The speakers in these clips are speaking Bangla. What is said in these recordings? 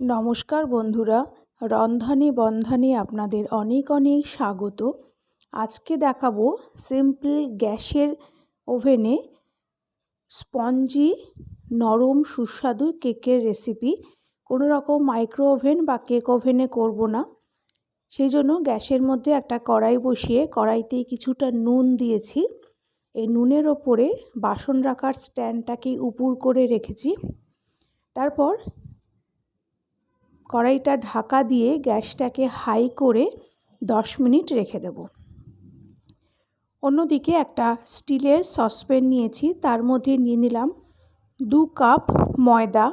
নমস্কার বন্ধুরা, রন্ধনে বন্ধনে আপনাদের অনেক অনেক স্বাগত। আজকে দেখাবো সিম্পল গ্যাসের ওভেনে স্পঞ্জি নরম সুস্বাদু কেকের রেসিপি। কোনো রকম মাইক্রো ওভেন বা কেক ওভেনে করব না। সেই জন্য গ্যাসের মধ্যে একটা কড়াই বসিয়ে কড়াইতে কিছুটা নুন দিয়েছি। এই নুনের ওপরে বাসন রাখার স্ট্যান্ডটাকে উপুর করে রেখেছি। তারপর কড়াইটা ঢাকা দিয়ে গ্যাসটাকে হাই করে দশ মিনিট রেখে দেব। অন্যদিকে একটা স্টিলের সসপ্যান নিয়েছি, তার মধ্যে নিয়ে নিলাম দু কাপ ময়দা।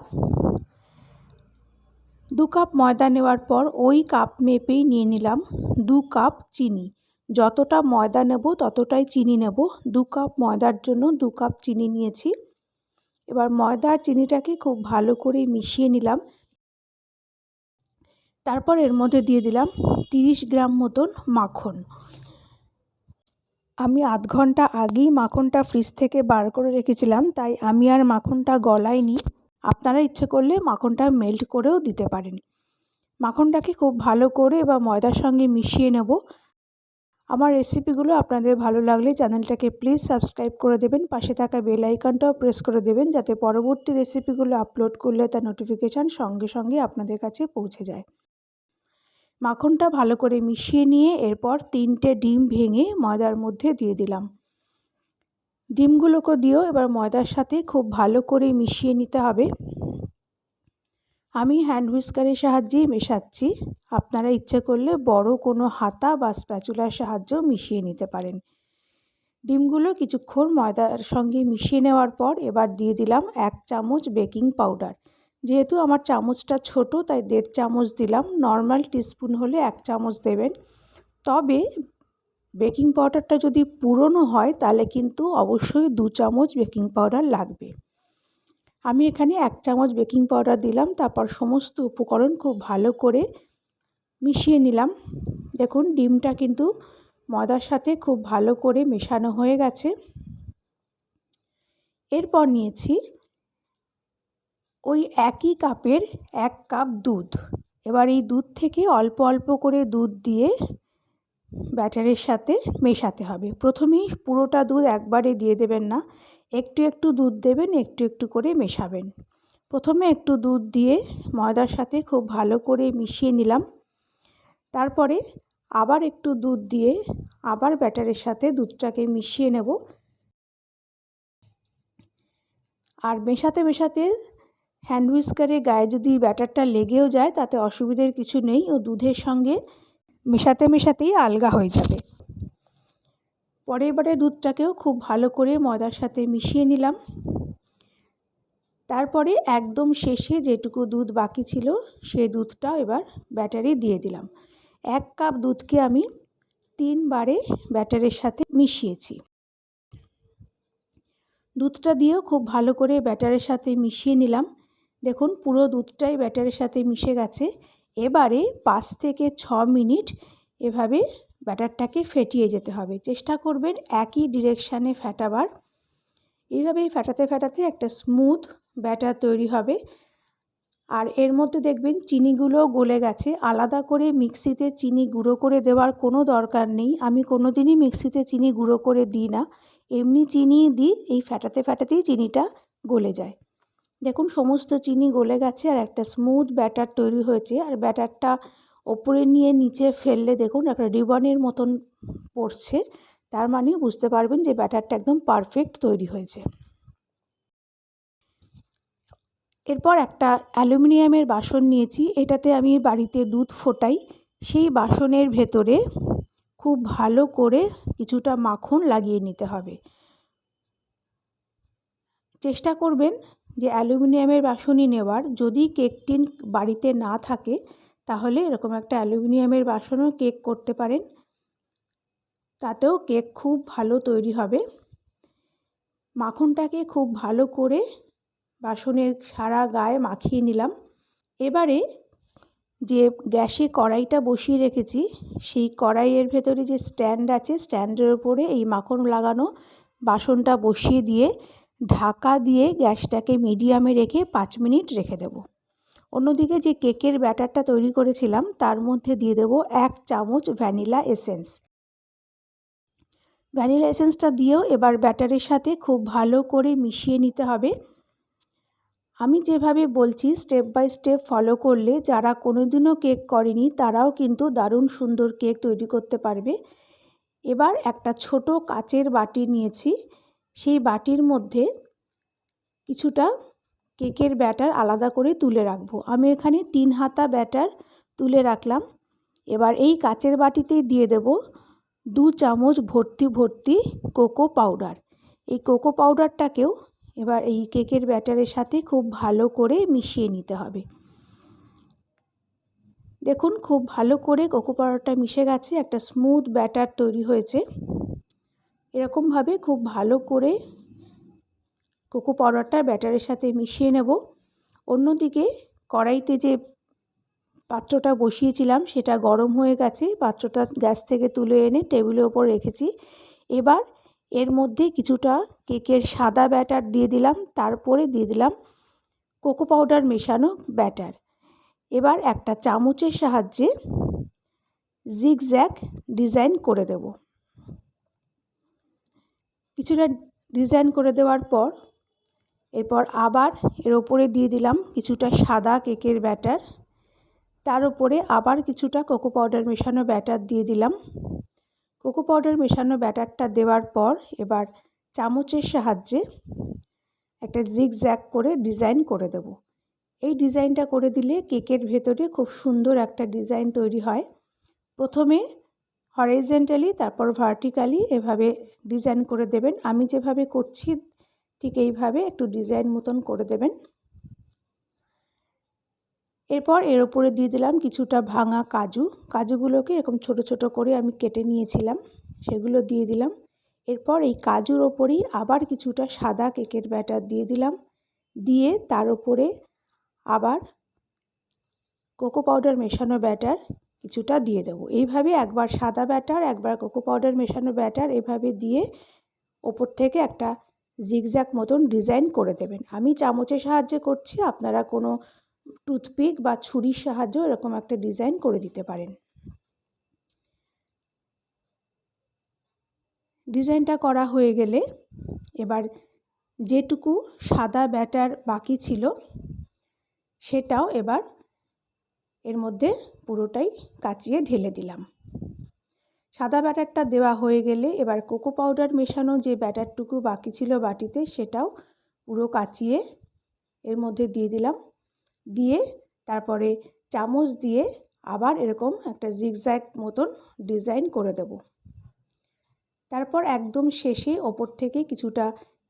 দু কাপ ময়দা নেওয়ার পর ওই কাপ মেপেই নিয়ে নিলাম দু কাপ চিনি। যতটা ময়দা নেব ততটাই চিনি নেব। দু কাপ ময়দার জন্য দু কাপ চিনি নিয়েছি। এবার ময়দা আর চিনিটাকে খুব ভালো করে মিশিয়ে নিলাম। তারপর এর মধ্যে দিয়ে দিলাম তিরিশ গ্রাম মতন মাখন। আমি আধ ঘণ্টা আগেই মাখনটা ফ্রিজ থেকে বার করে রেখেছিলাম, তাই আমি আর মাখনটা গলাইনি। আপনারা ইচ্ছে করলে মাখনটা মেল্ট করেও দিতে পারেন। মাখনটাকে খুব ভালো করে বা ময়দার সঙ্গে মিশিয়ে নেব। আমার রেসিপিগুলো আপনাদের ভালো লাগলে চ্যানেলটাকে প্লিজ সাবস্ক্রাইব করে দেবেন, পাশে থাকা বেল আইকনটাও প্রেস করে দেবেন, যাতে পরবর্তী রেসিপিগুলো আপলোড করলে তার নোটিফিকেশান সঙ্গে সঙ্গে আপনাদের কাছে পৌঁছে যায়। মাখনটা ভালো করে মিশিয়ে নিয়ে এরপর তিনটে ডিম ভেঙে ময়দার মধ্যে দিয়ে দিলাম। ডিমগুলোকে দিয়েও এবার ময়দার সাথে খুব ভালো করে মিশিয়ে নিতে হবে। আমি হ্যান্ড হুইস্কারের সাহায্যেই মেশাচ্ছি। আপনারা ইচ্ছে করলে বড় কোনো হাতা বা স্প্যাচুলার সাহায্যেও মিশিয়ে নিতে পারেন। ডিমগুলো কিছুক্ষণ ময়দার সঙ্গে মিশিয়ে নেওয়ার পর এবার দিয়ে দিলাম এক চামচ বেকিং পাউডার। যেহেতু আমার চামচটা ছোট, তাই দেড় চামচ দিলাম। নর্মাল টিস্পুন হলে এক চামচ দেবেন। তবে বেকিং পাউডারটা যদি পুরনো হয়, তাহলে কিন্তু অবশ্যই দু চামচ বেকিং পাউডার লাগবে। আমি এখানে এক চামচ বেকিং পাউডার দিলাম। তারপর সমস্ত উপকরণ খুব ভালো করে মিশিয়ে নিলাম। দেখুন, ডিমটা কিন্তু ময়দার সাথে খুব ভালো করে মেশানো হয়ে গেছে। এরপর নিয়েছি ওই একই কাপের এক কাপ দুধ। এবার এই দুধ থেকে অল্প অল্প করে দুধ দিয়ে ব্যাটারের সাথে মেশাতে হবে। প্রথমেই পুরোটা দুধ একবারে দিয়ে দেবেন না, একটু একটু দুধ দেবেন, একটু একটু করে মেশাবেন। প্রথমে একটু দুধ দিয়ে ময়দার সাথে খুব ভালো করে মিশিয়ে নিলাম। তারপরে আবার একটু দুধ দিয়ে আবার ব্যাটারের সাথে দুধটাকে মিশিয়ে নেব। আর মেশাতে মেশাতে হ্যান্ড হুইস্কারে গায়ে যদি ব্যাটারটা লেগেও যায়, তাতে অসুবিধের কিছু নেই ও দুধের সঙ্গে মেশাতে মেশাতেই আলগা হয়ে যাবে। পরে এবারে দুধটাকেও খুব ভালো করে ময়দার সাথে মিশিয়ে নিলাম। তারপরে একদম শেষে যেটুকু দুধ বাকি ছিল, সে দুধটা এবার ব্যাটারে দিয়ে দিলাম। এক কাপ দুধকে আমি তিনবারে ব্যাটারের সাথে মিশিয়েছি। দুধটা দিয়েও খুব ভালো করে ব্যাটারের সাথে মিশিয়ে নিলাম। দেখুন, পুরো দুধটাই ব্যাটারের সাথে মিশে গেছে। এবারে পাঁচ থেকে ছ মিনিট এভাবে ব্যাটারটাকে ফেটিয়ে যেতে হবে। চেষ্টা করবেন একই ডিরেকশানে ফেটাবার। এইভাবেই ফেটাতে ফেটাতে একটা স্মুথ ব্যাটার তৈরি হবে। আর এর মধ্যে দেখবেন চিনিগুলোও গলে গেছে। আলাদা করে মিক্সিতে চিনি গুঁড়ো করে দেওয়ার কোনো দরকার নেই। আমি কোনো দিনই মিক্সিতে চিনি গুঁড়ো করে দিই না। এমনি চিনি দিই, এই ফেটাতে ফেটাতেই চিনিটা গলে যায়। দেখুন, সমস্ত চিনি গলে গেছে আর একটা স্মুথ ব্যাটার তৈরি হয়েছে। আর ব্যাটারটা ওপরে নিয়ে নিচে ফেললে দেখুন, একটা রিবনের মতন পড়ছে। তার মানে বুঝতে পারবেন যে ব্যাটারটা একদম পারফেক্ট তৈরি হয়েছে। এরপর একটা অ্যালুমিনিয়ামের বাসন নিয়েছি। এটাতে আমি বাড়িতে দুধ ফোটাই। সেই বাসনের ভেতরে খুব ভালো করে কিছুটা মাখন লাগিয়ে নিতে হবে। চেষ্টা করবেন যে অ্যালুমিনিয়ামের বাসনই নেওয়ার, যদি কেক টিন বাড়িতে না থাকে, তাহলে এরকম একটা অ্যালুমিনিয়ামের বাসনও কেক করতে পারেন। তাতেও কেক খুব ভালো তৈরি হবে। মাখনটাকে খুব ভালো করে বাসনের সারা গায়ে মাখিয়ে নিলাম। এবারে যে গ্যাসে কড়াইটা বসিয়ে রেখেছি, সেই কড়াইয়ের ভেতরে যে স্ট্যান্ড আছে, স্ট্যান্ডের ওপরে এই মাখন লাগানো বাসনটা বসিয়ে দিয়ে ঢাকা দিয়ে গ্যাসটাকে মিডিয়ামে রেখে পাঁচ মিনিট রেখে দেব। অন্যদিকে যে কেকের ব্যাটারটা তৈরি করেছিলাম, তার মধ্যে দিয়ে দেবো এক চামচ ভ্যানিলা এসেন্স। ভ্যানিলা এসেন্সটা দিয়েও এবার ব্যাটারের সাথে খুব ভালো করে মিশিয়ে নিতে হবে। আমি যেভাবে বলছি, স্টেপ বাই স্টেপ ফলো করলে যারা কোনো দিনও কেক করেনি, তারাও কিন্তু দারুণ সুন্দর কেক তৈরি করতে পারবে। এবার একটা ছোট কাচের বাটি নিয়েছি। সেই বাটির মধ্যে কিছুটা কেকের ব্যাটার আলাদা করে তুলে রাখব। আমি এখানে তিন হাতা ব্যাটার তুলে রাখলাম। এবার এই কাচের বাটিতেই দিয়ে দেব দু চামচ ভর্তি ভর্তি কোকো পাউডার। এই কোকো পাউডারটাকেও এবার এই কেকের ব্যাটারের সাথে খুব ভালো করে মিশিয়ে নিতে হবে। দেখুন, খুব ভালো করে কোকো পাউডারটা মিশে গেছে। একটা স্মুথ ব্যাটার তৈরি হয়েছে। এরকমভাবে খুব ভালো করে কোকো পাউডারটা ব্যাটারের সাথে মিশিয়ে নেব। অন্যদিকে কড়াইতে যে পাত্রটা বসিয়েছিলাম সেটা গরম হয়ে গেছে, পাত্রটা গ্যাস থেকে তুলে এনে টেবিলের ওপর রেখেছি। এবার এর মধ্যে কিছুটা কেকের সাদা ব্যাটার দিয়ে দিলাম, তারপরে দিয়ে দিলাম কোকো পাউডার মেশানো ব্যাটার। এবার একটা চামচের সাহায্যে জিগজ্যাগ ডিজাইন করে দেব। কিছুটা ডিজাইন করে দেওয়ার পর, এরপর আবার এর ওপরে দিয়ে দিলাম কিছুটা সাদা কেকের ব্যাটার তার উপরে আবার কিছুটা কোকো পাউডার মেশানো ব্যাটার দিয়ে দিলাম। কোকো পাউডার মেশানো ব্যাটারটা দেওয়ার পর এবার চামচের সাহায্যে একটা জিগ জ্যাক করে ডিজাইন করে দেব। এই ডিজাইনটা করে দিলে কেকের ভেতরে খুব সুন্দর একটা ডিজাইন তৈরি হয়। প্রথমে হরাইজেন্টালি তারপর ভার্টিক্যালি এভাবে ডিজাইন করে দেবেন। আমি যেভাবে করছি, ঠিক এইভাবে একটু ডিজাইন মতন করে দেবেন। এরপর এর ওপরে দিয়ে দিলাম কিছুটা ভাঙা কাজু। কাজুগুলোকে এরকম ছোট ছোট করে আমি কেটে নিয়েছিলাম, সেগুলো দিয়ে দিলাম। এরপর এই কাজুর ওপরেই আবার কিছুটা সাদা কেকের ব্যাটার দিয়ে দিলাম। দিয়ে তার ওপরে আবার কোকো পাউডার মেশানো ব্যাটার কিছুটা দিয়ে দেবো। এইভাবে একবার সাদা ব্যাটার, একবার কোকো পাউডার মেশানো ব্যাটার এভাবে দিয়ে ওপর থেকে একটা জিগজ্যাক মতন ডিজাইন করে দেবেন। আমি চামচের সাহায্যে করছি, আপনারা কোনো টুথপিক বা ছুরির সাহায্যেও এরকম একটা ডিজাইন করে দিতে পারেন। ডিজাইনটা করা হয়ে গেলে এবার যেটুকু সাদা ব্যাটার বাকি ছিল, সেটাও এবার এর মধ্যে পুরোটাই কাচিয়ে ঢেলে দিলাম। সাদা ব্যাটারটা দেওয়া হয়ে গেলে এবার কোকো পাউডার মেশানো যে ব্যাটারটুকু বাকি ছিল বাটিতে, সেটাও পুরো কাচিয়ে এর মধ্যে দিয়ে দিলাম। দিয়ে তারপরে চামচ দিয়ে আবার এরকম একটা জিগজ্যাগ মতন ডিজাইন করে দেব। তারপর একদম শেষে ওপর থেকে কিছুটা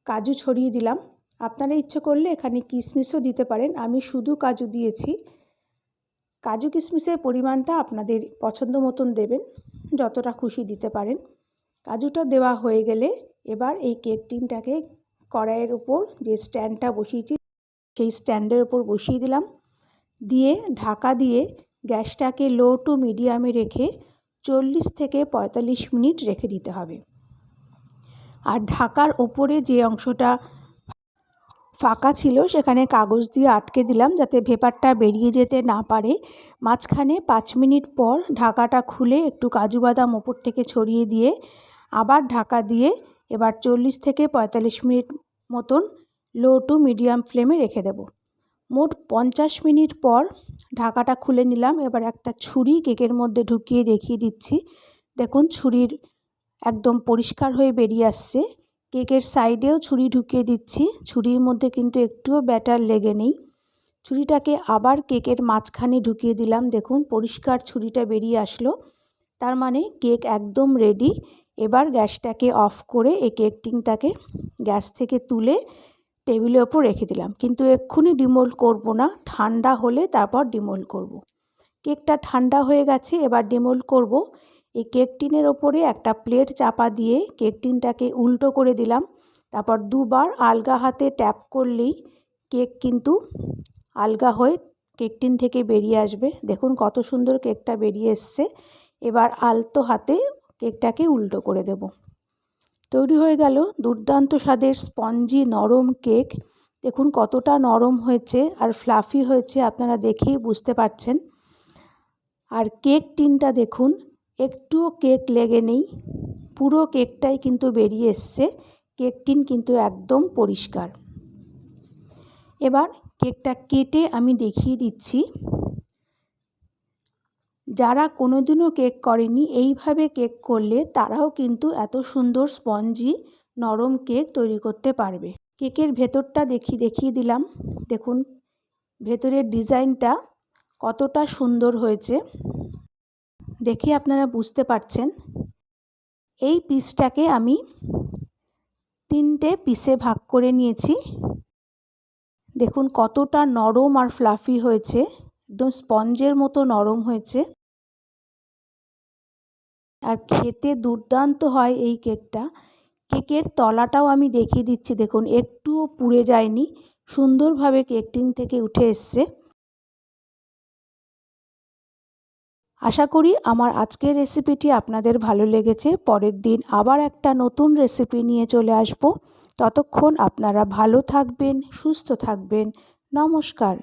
কাজু ছড়িয়ে দিলাম। আপনারা ইচ্ছে করলে এখানে কিশমিশও দিতে পারেন। আমি শুধু কাজু দিয়েছি। কাজু কিশমিশের পরিমাণটা আপনাদের পছন্দ মতন দেবেন, যতটা খুশি দিতে পারেন। কাজুটা দেওয়া হয়ে গেলে এবার এই কেক টিনটাকে কড়াইয়ের উপর যে স্ট্যান্ডটা বসিয়েছি, সেই স্ট্যান্ডের ওপর বসিয়ে দিলাম। দিয়ে ঢাকা দিয়ে গ্যাসটাকে লো টু মিডিয়ামে রেখে চল্লিশ থেকে পঁয়তাল্লিশ মিনিট রেখে দিতে হবে। আর ঢাকার ওপরে যে অংশটা ফাঁকা ছিল, সেখানে কাগজ দিয়ে আটকে দিলাম যাতে ভেপারটা বেরিয়ে যেতে না পারে। মাঝখানে পাঁচ মিনিট পর ঢাকাটা খুলে একটু কাজু বাদাম ওপর থেকে ছড়িয়ে দিয়ে, আবার ঢাকা দিয়ে এবার চল্লিশ থেকে পঁয়তাল্লিশ মিনিট মতন লো টু মিডিয়াম ফ্লেমে রেখে দেব। মোট পঞ্চাশ মিনিট পর ঢাকাটা খুলে নিলাম। এবার একটা ছুরি কেকের মধ্যে ঢুকিয়ে দেখিয়ে দিচ্ছি। দেখুন, ছুরির একদম পরিষ্কার হয়ে বেরিয়ে আসছে। কেকের সাইডেও ছুরি ঢুকিয়ে দিচ্ছি। ছুরির মধ্যে কিন্তু একটুও ব্যাটার লেগে নেই। ছুরিটাকে আবার কেকের মাঝখানে ঢুকিয়ে দিলাম। দেখুন, পরিষ্কার ছুরিটা বেরিয়ে আসলো। তার মানে কেক একদম রেডি। এবার গ্যাসটাকে অফ করে এই কেক টিনটাকে গ্যাস থেকে তুলে টেবিলের ওপর রেখে দিলাম। কিন্তু এক্ষুনি ডিমোল্ড করব না। ঠান্ডা হলে তারপর ডিমোল্ড করব। কেকটা ঠান্ডা হয়ে গেছে, এবার ডিমোল্ড করব। এই কেক টিনের ওপরে একটা প্লেট চাপা দিয়ে কেক টিনটাকে উল্টো করে দিলাম। তারপর দুবার আলগা হাতে ট্যাপ করলেই কেক কিন্তু আলগা হয়ে কেক টিন থেকে বেরিয়ে আসবে। দেখুন কত সুন্দর কেকটা বেরিয়ে এসছে। এবার আলতো হাতে কেকটাকে উল্টো করে দেব। তৈরি হয়ে গেল দুর্দান্ত স্বাদের স্পঞ্জি নরম কেক। দেখুন কতটা নরম হয়েছে আর ফ্লাফি হয়েছে, আপনারা দেখেই বুঝতে পারছেন। আর কেক টিনটা দেখুন একটুও কেক লেগে নেই। পুরো কেকটাই কিন্তু বেরিয়ে এসছে। কেক টিন কিন্তু একদম পরিষ্কার। এবার কেকটা কেটে আমি দেখিয়ে দিচ্ছি। যারা কোনোদিনও কেক করেনি, এইভাবে কেক করলে তারাও কিন্তু এত সুন্দর স্পঞ্জি, নরম কেক তৈরি করতে পারবে। কেকের ভেতরটা দেখি, দেখিয়ে দিলাম। দেখুন, ভেতরের ডিজাইনটা কতটা সুন্দর হয়েছে। দেখে আপনারা বুঝতে পারছেন। এই পিসটাকে আমি তিনটে পিসে ভাগ করে নিয়েছি। দেখুন কতটা নরম আর ফ্লাফি হয়েছে। একদম স্পঞ্জের মতো নরম হয়েছে। আর খেতে দুর্দান্ত হয় এই কেকটা। কেকের তলাটাও আমি দেখিয়ে দিচ্ছি। দেখুন, একটুও পুড়ে যায়নি। সুন্দরভাবে কেকটিং থেকে উঠে এসছে। আশা করি আমার আজকের রেসিপিটি আপনাদের ভালো লেগেছে। পরের দিন আবার একটা নতুন রেসিপি নিয়ে চলে আসব। ততক্ষণ আপনারা ভালো থাকবেন, সুস্থ থাকবেন। নমস্কার।